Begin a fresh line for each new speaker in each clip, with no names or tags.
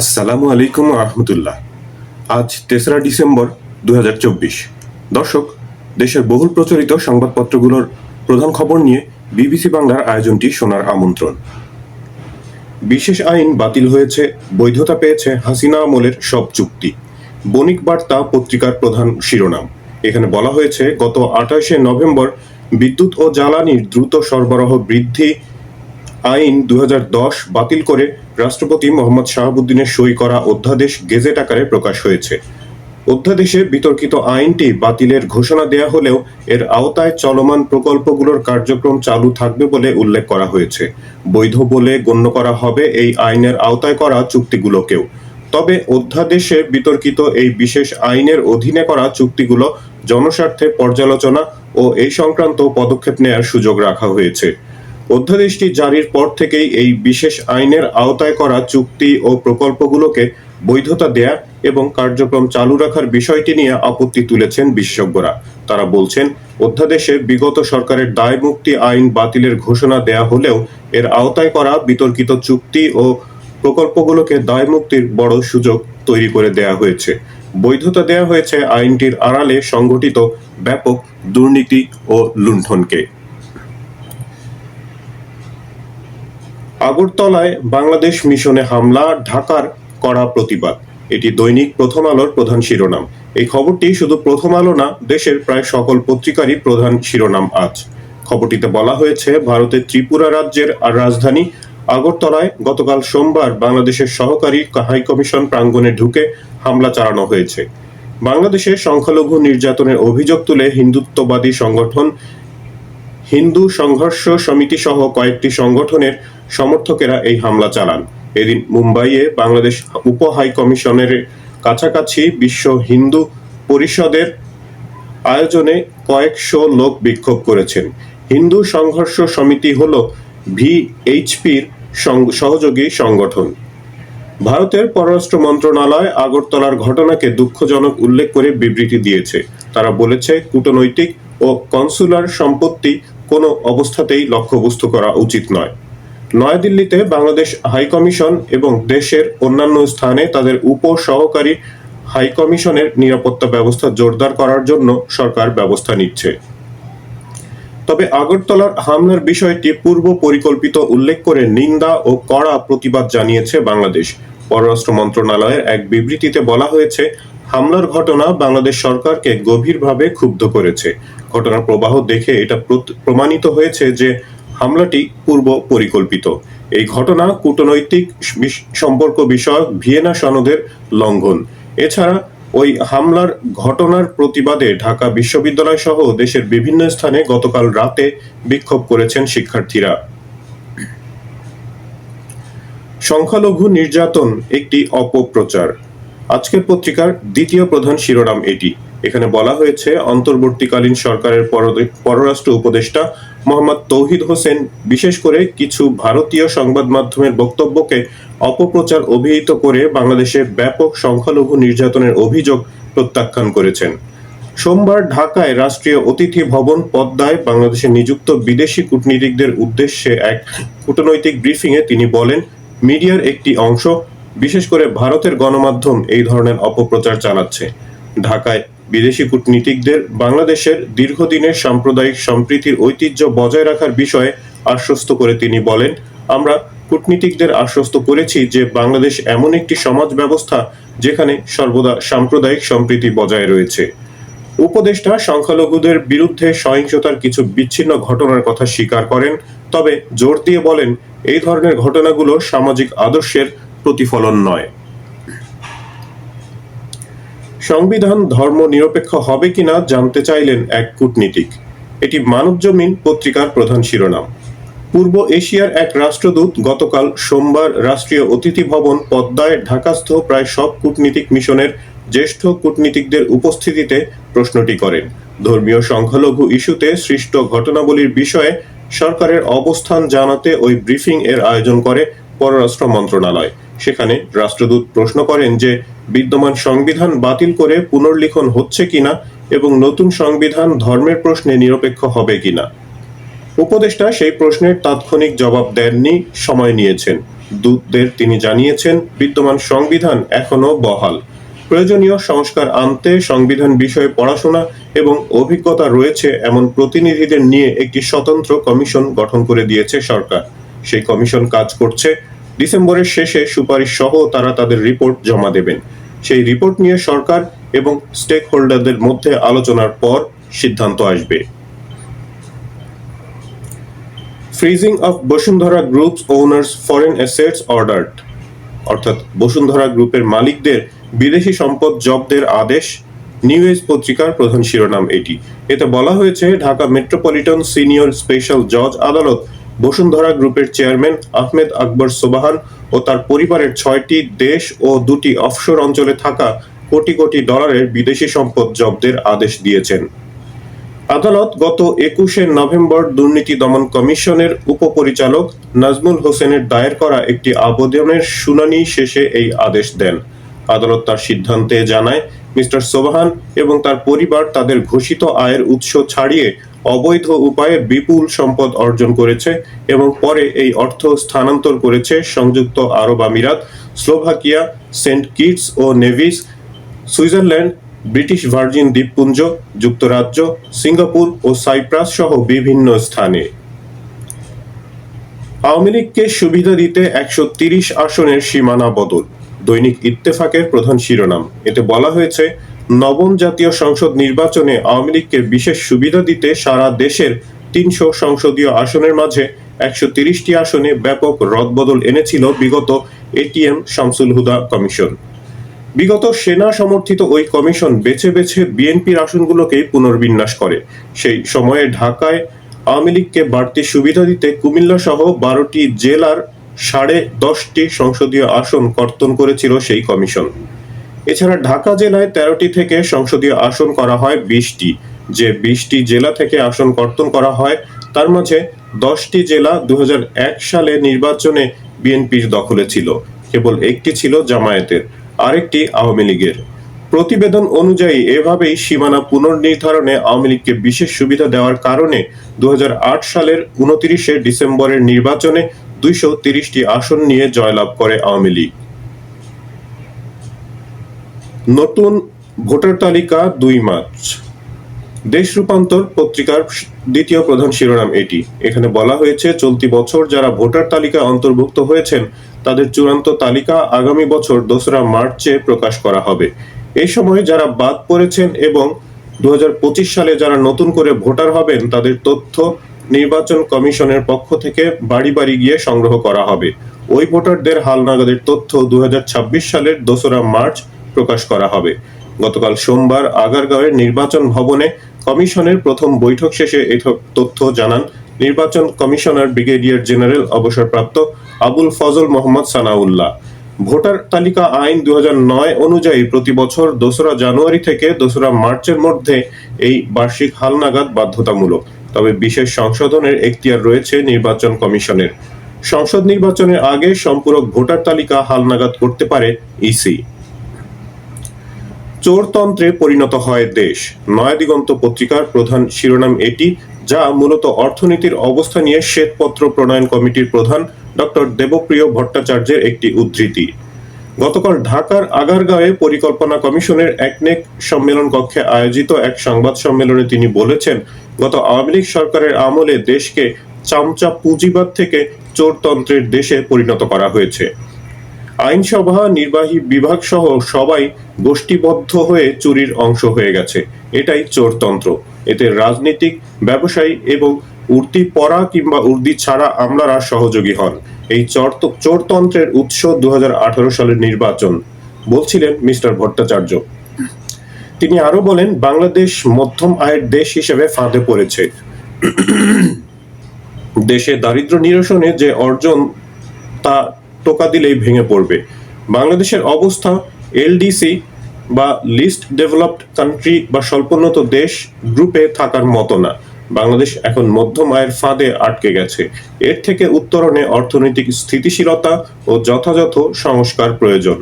আসসালামু আলাইকুম আহমতুল্লাহ আজ তেসরা ডিসেম্বর দু হাজার চব্বিশ। দর্শক, দেশের বহুল প্রচলিত সংবাদপত্রগুলোর প্রধান খবর নিয়ে বিবিসি বাংলার আয়োজনটি শোনার আমন্ত্রণ। বিশেষ আইন বাতিল হয়েছে, বৈধতা পেয়েছে হাসিনা আমলের সব চুক্তি। বণিক বার্তা পত্রিকার প্রধান শিরোনাম। এখানে বলা হয়েছে, গত আঠাশে নভেম্বর বিদ্যুৎ ও জ্বালানির দ্রুত সরবরাহ বৃদ্ধি আইন দু হাজার দশ বাতিল করে রাষ্ট্রপতি মোহাম্মদ শাহাবুদ্দিনের সই করা অধ্যাদেশ গেজেট আকারে প্রকাশ হয়েছে। অধ্যাদেশে বিতর্কিত আইনটি বাতিলের ঘোষণা দেয়া হলেও এর আওতায় চলমান প্রকল্পগুলোর কার্যক্রম চালু থাকবে বলে উল্লেখ করা হয়েছে। বৈধ বলে গণ্য করা হবে এই আইনের আওতায় করা চুক্তিগুলোকেও। তবে অধ্যাদেশে বিতর্কিত এই বিশেষ আইনের অধীনে করা চুক্তিগুলো জনস্বার্থে পর্যালোচনা ও এই সংক্রান্ত পদক্ষেপ নেয়ার সুযোগ রাখা হয়েছে। অধ্যাদেশটি জারির পর থেকেই এই বিশেষ আইনের আওতায় করা চুক্তি ও প্রকল্পগুলোকে বৈধতা দেয়া এবং কার্যক্রম চালু রাখার বিষয়টি নিয়ে আপত্তি তুলেছেন বিশেষজ্ঞরা। তারা বলছেন, অধ্যাদেশে বিগত সরকারের দায় মুক্তি আইন বাতিলের ঘোষণা দেয়া হলেও এর আওতায় করা বিতর্কিত চুক্তি ও প্রকল্পগুলোকে দায় মুক্তির বড় সুযোগ তৈরি করে দেয়া হয়েছে। বৈধতা দেয়া হয়েছে আইনটির আড়ালে সংগঠিত ব্যাপক দুর্নীতি ও লুণ্ঠনকে। আগরতলায় বাংলাদেশ মিশনে হামলা, ঢাকার কড়া প্রতিবাদ। এটি দৈনিক প্রথম আলোর প্রধান শিরোনাম। এই খবরটি শুধু প্রথম আলো না, দেশের প্রায় সকল পত্রিকারই প্রধান শিরোনাম আজ। খবরটিতে বলা হয়েছে ভারতের ত্রিপুরা রাজ্যের আর রাজধানী আগরতলায় গতকাল সোমবার বাংলাদেশের সহকারী হাই কমিশন প্রাঙ্গণে ঢুকে হামলা চালানো হয়েছে। বাংলাদেশে সংখ্যালঘু নির্যাতনের অভিযোগ তুলে হিন্দুত্ববাদী সংগঠন হিন্দু সংঘর্ষ সমিতি সহ কয়েকটি সংগঠনের সমর্থকেরা এই হামলা চালান। এদিন মুম্বাইয়ে বাংলাদেশ উপ হাই কমিশনের কাছাকাছি বিশ্ব হিন্দু পরিষদের আয়োজনে কয়েকশো লোক বিক্ষোভ করেছেন। হিন্দু সংঘর্ষ সমিতি হল ভিএইচপির সহযোগী সংগঠন। ভারতের পররাষ্ট্র মন্ত্রণালয় আগরতলার ঘটনাকে দুঃখজনক উল্লেখ করে বিবৃতি দিয়েছে। তারা বলেছে, কূটনৈতিক ও কনসুলার সম্পত্তি কোনো অবস্থাতেই লক্ষ্যবস্তু করা উচিত নয়। নয়াদিল্লিতে বাংলাদেশ হাইকমিশন এবং দেশের অন্যান্য স্থানে তাদের উপ সহকারী হাইকমিশনের নিরাপত্তা ব্যবস্থা জোরদার করার জন্য সরকার ব্যবস্থা নিচ্ছে। তবে আগরতলার হামলার বিষয়টি পূর্ব পরিকল্পিত উল্লেখ করে নিন্দা ও কড়া প্রতিবাদ জানিয়েছে বাংলাদেশ। পররাষ্ট্র মন্ত্রণালয়ের এক বিবৃতিতে বলা হয়েছে হামলার ঘটনা বাংলাদেশ সরকারকে গভীরভাবে ক্ষুব্ধ করেছে। ঘটনার প্রবাহ দেখে এটা প্রমাণিত হয়েছে যে হামলাটি পূর্ব পরিকল্পিত। এই ঘটনা কূটনৈতিক সম্পর্ক বিষয়ক ভিয়েনা সনদের লঙ্ঘন। এছাড়া ওই হামলার ঘটনার প্রতিবাদে ঢাকা বিশ্ববিদ্যালয় সহ দেশের বিভিন্ন স্থানে গতকাল রাতে বিক্ষোভ করেছেন শিক্ষার্থীরা। সংখ্যালঘু নির্যাতন একটি অপপ্রচার। আজকের পত্রিকার দ্বিতীয় প্রধান শিরোনাম এটি। এখানে বলা হয়েছে, অন্তর্বর্তীকালীন সরকারের পররাষ্ট্র উপদেষ্টা মোহাম্মদ তৌহিদ হোসেন বিশেষ করে কিছু ভারতীয় সংবাদ মাধ্যমের বক্তব্যকে অপপ্রচার অভিহিত করে বাংলাদেশে ব্যাপক সংখ্যালঘু নির্যাতনের অভিযোগ প্রত্যাখ্যান করেছেন। সোমবার ঢাকায় রাষ্ট্রীয় অতিথি ভবন পদ্মায় বাংলাদেশে নিযুক্ত বিদেশি কূটনীতিকদের উদ্দেশ্যে এক কূটনৈতিক ব্রিফিংয়ে তিনি বলেন, মিডিয়ার একটি অংশ বিশেষ করে ভারতের গণমাধ্যম এই ধরনের অপপ্রচার চালাচ্ছে। ঢাকায় বিদেশি কূটনীতিকদের বাংলাদেশের দীর্ঘদিনের সাম্প্রদায়িক সম্প্রীতির ঐতিহ্য বজায় রাখার বিষয়ে আশ্বস্ত করে তিনি বলেন, আমরা কূটনীতিকদের আশ্বস্ত করেছি যে বাংলাদেশ এমন একটি সমাজ ব্যবস্থা যেখানে সর্বদা সাম্প্রদায়িক সম্প্রীতি বজায় রয়েছে। উপদেষ্টা সংখ্যালঘুদের বিরুদ্ধে সহিংসতার কিছু বিচ্ছিন্ন ঘটনার কথা স্বীকার করেন, তবে জোর দিয়ে বলেন, এই ধরনের ঘটনাগুলো সামাজিক আদর্শের প্রতিফলন নয়। সংবিধান ধর্ম নিরপেক্ষ হবে কিনা জানতে চাইলেন এক কূটনীতিক। এটি মানবজমিন পত্রিকার প্রধান শিরোনাম। পূর্ব এশিয়ার এক রাষ্ট্রদূত গতকাল সোমবার রাষ্ট্রীয় অতিথি ভবন পদ্মায় ঢাকাস্থ প্রায় সব কূটনীতিক মিশনের জ্যেষ্ঠ কূটনীতিকদের উপস্থিতিতে প্রশ্নটি করেন। ধর্মীয় সংখ্যালঘু ইস্যুতে সৃষ্ট ঘটনাবলীর বিষয়ে সরকারের অবস্থান জানাতে ওই ব্রিফিং এর আয়োজন করে পররাষ্ট্র মন্ত্রণালয়। সেখানে রাষ্ট্রদূত প্রশ্ন করেন যে, বিদ্যমান সংবিধান বাতিল করে পুনর্লিখন হচ্ছে কিনা এবং নতুন সংবিধান ধর্মের প্রশ্নে নিরপেক্ষ হবে কিনা। উপদেষ্টা সেই প্রশ্নের তাৎক্ষণিক জবাব দেননি, সময় নিয়েছেন। দূতদের তিনি জানিয়েছেন, বিদ্যমান সংবিধান এখনও বহাল। প্রয়োজনীয় সংস্কার আনতে সংবিধান বিষয়ে পড়াশোনা এবং অভিজ্ঞতা রয়েছে এমন প্রতিনিধিদের নিয়ে একটি স্বতন্ত্র কমিশন গঠন করে দিয়েছে সরকার। সেই কমিশন কাজ করছে ডিসেম্বরের শেষে সুপারিশ সহ তারা তাদের রিপোর্ট জমা দেবেন। সেই রিপোর্ট নিয়ে সরকার এবং স্টেক হোল্ডারদের মধ্যে আলোচনার পর সিদ্ধান্ত আসবে। Freezing of Bashundhara groups owners foreign assets ordered, অর্থাৎ বসুন্ধরা গ্রুপের মালিকদের বিদেশি সম্পদ জব্দের আদেশ, নিউ এজ পত্রিকার প্রধান শিরোনাম এটি। এতে বলা হয়েছে, ঢাকা মেট্রোপলিটন সিনিয়র স্পেশাল জজ আদালত বসুন্ধরা গ্রুপের চেয়ারম্যান আহমেদ আকবর সোবাহান ও তার পরিবারের ছয়টি দেশ ও দুটি অফশোর অঞ্চলে থাকা কোটি কোটি ডলারের বিদেশি সম্পদ জব্দের আদেশ দিয়েছেন। আদালত গত একুশে নভেম্বর দুর্নীতি দমন কমিশনের উপপরিচালক নাজমুল হোসেনের দায়ের করা একটি আবেদনের শুনানি শেষে এই আদেশ দেন। আদালত তার সিদ্ধান্তে জানায়, মিস্টার সোবাহান এবং তার পরিবার তাদের ঘোষিত আয়ের উৎস ছাড়িয়ে অবৈধ উপায়ে বিপুল সম্পদ অর্জন করেছে এবং পরে এই অর্থ স্থানান্তর করেছে সংযুক্ত আরব আমিরাত, স্লোভাকিয়া, সেন্ট কিটস ও নেভিস, সুইজারল্যান্ড, ব্রিটিশ ভার্জিন দ্বীপপুঞ্জ, যুক্তরাজ্য, সিঙ্গাপুর ও সাইপ্রাস সহ বিভিন্ন স্থানে। আওয়ামী লীগকে সুবিধা দিতে একশো তিরিশ আসনের সীমানা বদল। দৈনিক ইত্তেফাকের প্রধান শিরোনাম। এতে বলা হয়েছে নবম জাতীয় সংসদ নির্বাচনে আওয়ামী লীগকে বিশেষ সুবিধা দিতে সারা দেশের তিনশো সংসদীয় আসনের মাঝে একশো তিরিশটি আসনে ব্যাপক রদবদল এনেছিল বিগত এটিএম শামসুল হুদা কমিশন। বিগত সেনা সমর্থিত ওই কমিশন বেছে বেছে বিএনপির আসনগুলোকেই পুনর্বিন্যাস করে। সেই সময়ে ঢাকায় আওয়ামী লীগকে বাড়তি সুবিধা দিতে কুমিল্লা সহ বারোটি জেলার সাড়ে দশটি সংসদীয় আসন কর্তন করেছিল সেই কমিশন। এছাড়া ঢাকা জেলায় তেরোটি থেকে সংসদীয় আসন করা হয় বিশটি। যে বিশটি জেলা থেকে আসন কর্তন করা হয়, তার মাঝে দশটি জেলা দুই হাজার এক সালে নির্বাচনে বিএনপির দখলে ছিল। কেবল একটি ছিল জামায়াতের, আরেকটি আওয়ামী লীগের। প্রতিবেদন অনুযায়ী এভাবেই সীমানা পুনর্নির্ধারণে আওয়ামী লীগকে বিশেষ সুবিধা দেওয়ার কারণে দু হাজার আট সালের উনত্রিশে ডিসেম্বরের নির্বাচনে দুইশো আসন নিয়ে জয়লাভ করে আওয়ামী লীগ। নতুন ভোটার তালিকা দুই মার্চ। দেশ রূপান্তর পত্রিকার দ্বিতীয় প্রধান শিরোনাম এটি। এখানে বলা হয়েছে, চলতি বছর যারা ভোটার তালিকায় অন্তর্ভুক্ত হয়েছেন, তাদের চূড়ান্ত তালিকা আগামী বছর দোসরা মার্চে প্রকাশ করা হবে। এই সময় যারা বাদ পড়েছেন এবং দু হাজার পঁচিশ সালে যারা নতুন করে ভোটার হবেন, তাদের তথ্য নির্বাচন কমিশনের পক্ষ থেকে বাড়ি বাড়ি গিয়ে সংগ্রহ করা হবে। ওই ভোটারদের হালনাগাদের তথ্য দুই হাজার ছাব্বিশ সালের দোসরা মার্চ প্রকাশ করা হবে। গতকাল সোমবার আগারগাঁওয়ের নির্বাচন ভবনে কমিশনের প্রথম বৈঠক শেষে এই তথ্য জানান নির্বাচন কমিশনার ব্রিগেডিয়ার জেনারেল অবসরপ্রাপ্ত আবুল ফজল মোহাম্মদ সানাউল্লাহ। ভোটার তালিকা আইন দু অনুযায়ী প্রতি বছর দোসরা জানুয়ারি থেকে দোসরা মার্চের মধ্যে এই বার্ষিক হালনাগাদ বাধ্যতামূলক। তবে বিশেষ সংশোধনের এখতিয়ার রয়েছে নির্বাচন কমিশনের। সংসদ নির্বাচনের আগে সম্পূরক ভোটার তালিকা হালনাগাদ করতে পারে ইসি। চোরতন্ত্রে পরিণত হয় দেশ। নয়াদিগন্ত পত্রিকার প্রধান শিরোনাম এটি, যা মূলত অর্থনীতির অবস্থা নিয়ে শ্বেতপত্র প্রণয়ন কমিটির প্রধান ডক্টর দেবপ্রিয় ভট্টাচার্যের একটি উদ্ধৃতি। গতকাল ঢাকার আগারগাঁওয়ে পরিকল্পনা কমিশনের একনেক সম্মেলন কক্ষে আয়োজিত এক সংবাদ সম্মেলনে তিনি বলেছেন, গত আওয়ামী লীগ সরকারের আমলে দেশকে চামচা পুঁজিবাদ থেকে চোরতন্ত্রের দেশে পরিণত করা হয়েছে। আইনসভা, নির্বাহী বিভাগ সহ সবাই গোষ্ঠীবদ্ধ হয়ে চুরির অংশ হয়ে গেছে। এটাই চোরতন্ত্র। এতে রাজনীতিক, ব্যবসায়ী এবং উর্দি পড়া কিংবা উর্দি ছাড়া আমলারা সহযোগী হন। এই চোরতন্ত্রের উৎস দু হাজার আঠারো সালের নির্বাচন, বলছিলেন মিস্টার ভট্টাচার্য। তিনি আরও বলেন, বাংলাদেশ মধ্যম আয়ের দেশ হিসেবে ফাঁদে পড়েছে। দেশে দারিদ্র নিরসনে যে অর্জন, তা টোকা দিলেই ভেঙে পড়বে। বাংলাদেশের অবস্থা, এলডিসি বা লিস্ট ডেভেলপড কান্ট্রি বা স্বল্পোন্নত দেশ গ্রুপে থাকার মতো না। বাংলাদেশ এখন মধ্যম আয়ের ফাঁদে আটকে গেছে। এর থেকে উত্তরণে অর্থনৈতিক স্থিতিশীলতা ও যথাযথ সংস্কার প্রয়োজন।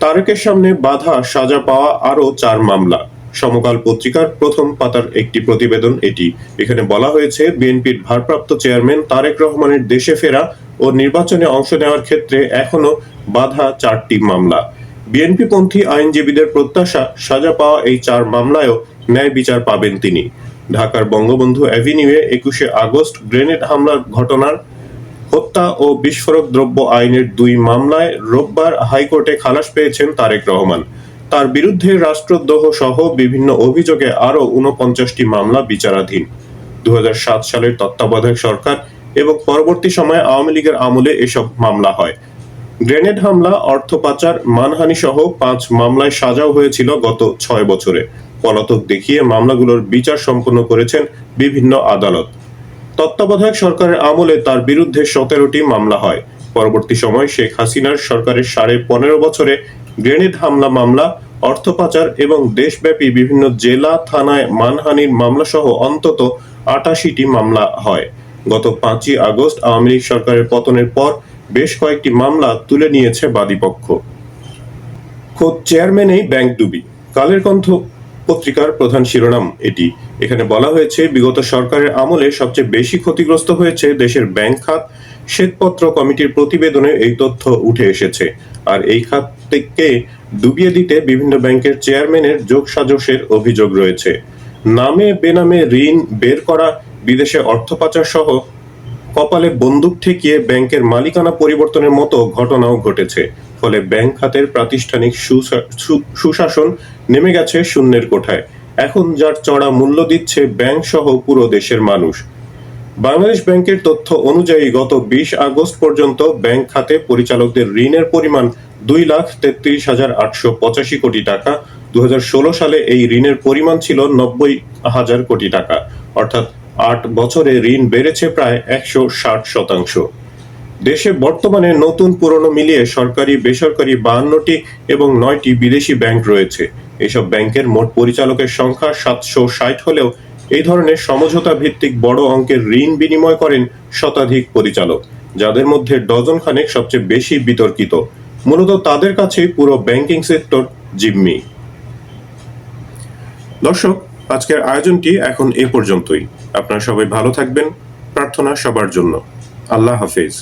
তারেকের সামনে বাধা সাজা পাওয়া আরও চার মামলা। সমকাল পত্রিকার প্রথম পাতার একটি প্রতিবেদন এটি। এখানে বলা হয়েছে, বিএনপির ভারপ্রাপ্ত চেয়ারম্যান তারেক রহমানের দেশে ফেরা ও নির্বাচনে অংশ নেওয়ার ক্ষেত্রে এখনও বাধা চারটি মামলা। বিএনপিপন্থী আইনজীবীদের প্রত্যাশা সাজা পাওয়া এই চার মামলায়ও ন্যায় বিচার পাবেন তিনি। ঢাকার বঙ্গবন্ধু অ্যাভিনিউয়ে একুশে আগস্ট গ্রেনেড হামলার ঘটনার হত্যা ও বিস্ফোরক দ্রব্য আইনের দুই মামলায় রোববার হাইকোর্টে খালাস পেয়েছেন তারেক রহমান। তার বিরুদ্ধে রাষ্ট্রদ্রোহ সহ বিভিন্ন অভিযোগে আরও উনপঞ্চাশটি মামলা বিচারাধীন। দু সালের তত্ত্বাবধায়ক সরকার এবং পরবর্তী সময়ে আওয়ামী লীগের আমলে এসব মামলা হয়। গ্রেনেড হামলা, অর্থ পাচার, মানহানি সহ পাঁচ মামলায় সাজাও হয়েছিল গত ছয় বছরে। পলাতক দেখিয়ে মামলাগুলোর বিচার সম্পন্ন করেছেন বিভিন্ন আদালত। তত্ত্বাবধায়ক সরকারের আমলে তার বিরুদ্ধে সতেরোটি মামলা হয়। পরবর্তী সময় শেখ হাসিনার সরকারের সাড়ে পনেরো বছরে গ্রেনেড হামলা মামলা, অর্থ পাচার এবং দেশব্যাপী বিভিন্ন জেলা, থানায় মানহানির মামলা সহ অন্তত আটাশিটি মামলা হয়। গত পাঁচই আগস্ট আওয়ামী লীগ সরকারের পতনের পর বেশ কয়েকটি মামলা তুলে নিয়েছে বাদীপক্ষ। খোদ চেয়ারম্যানেই ব্যাংক ডুবি। কালের কণ্ঠ পত্রিকার প্রধান শিরোনাম এটি। এখানে বলা হয়েছে, বিগত সরকারের আমলে সবচেয়ে বেশি ক্ষতিগ্রস্ত হয়েছে দেশের ব্যাংক খাত শ্বেতপত্র কমিটির প্রতিবেদনে এই তথ্য উঠে এসেছে। আর এই খাতকে ডুবিয়ে দিতে বিভিন্ন ব্যাংকের চেয়ারম্যানের যোগসাজশের অভিযোগ রয়েছে। নামে বেনামে ঋণ বের করা, বিদেশে অর্থ পাচার সহ কপালে বন্দুক ঠেকিয়ে ব্যাংকের মালিকানা পরিবর্তনের মতো ঘটনাও ঘটেছে। ফলে ব্যাংক খাতের প্রাতিষ্ঠানিক সুশাসন নেমে গেছে শূন্যের কোঠায়। এখন যার চড়া মূল্য দিচ্ছে ব্যাংক সহ পুরো দেশের মানুষ। বাংলাদেশ ব্যাংকের তথ্য অনুযায়ী গত বিশ আগস্ট পর্যন্ত ব্যাংক খাতে পরিচালকদের ঋণের পরিমাণ দুই লাখ তেত্রিশ হাজার আটশো পঁচাশি কোটি টাকা। দুই হাজার ষোলো সালে এই ঋণের পরিমাণ ছিল নব্বই হাজার কোটি টাকা। অর্থাৎ আট বছরে ঋণ বেড়েছে প্রায় একশো ষাট শতাংশ। দেশে বর্তমানে নতুন পুরনো মিলিয়ে সরকারি, বেসরকারি বাহান্নটি এবং নয়টি বিদেশি ব্যাংক রয়েছে। এসব ব্যাংকের মোট পরিচালকের সংখ্যা সাতশো ষাট হলেও এই ধরনের সমঝোতা ভিত্তিক বড় অঙ্কের ঋণ বিনিময় করেন শতাধিক পরিচালক, যাদের মধ্যে ডজন খানেক সবচেয়ে বেশি বিতর্কিত। মূলত তাদের কাছে পুরো ব্যাংকিং সেক্টর জিম্মি। দর্শক, আজকের আয়োজনটি এখন এ পর্যন্তই। আপনারা সবাই ভালো থাকবেন। প্রার্থনা সবার জন্য। আল্লাহ হাফেজ।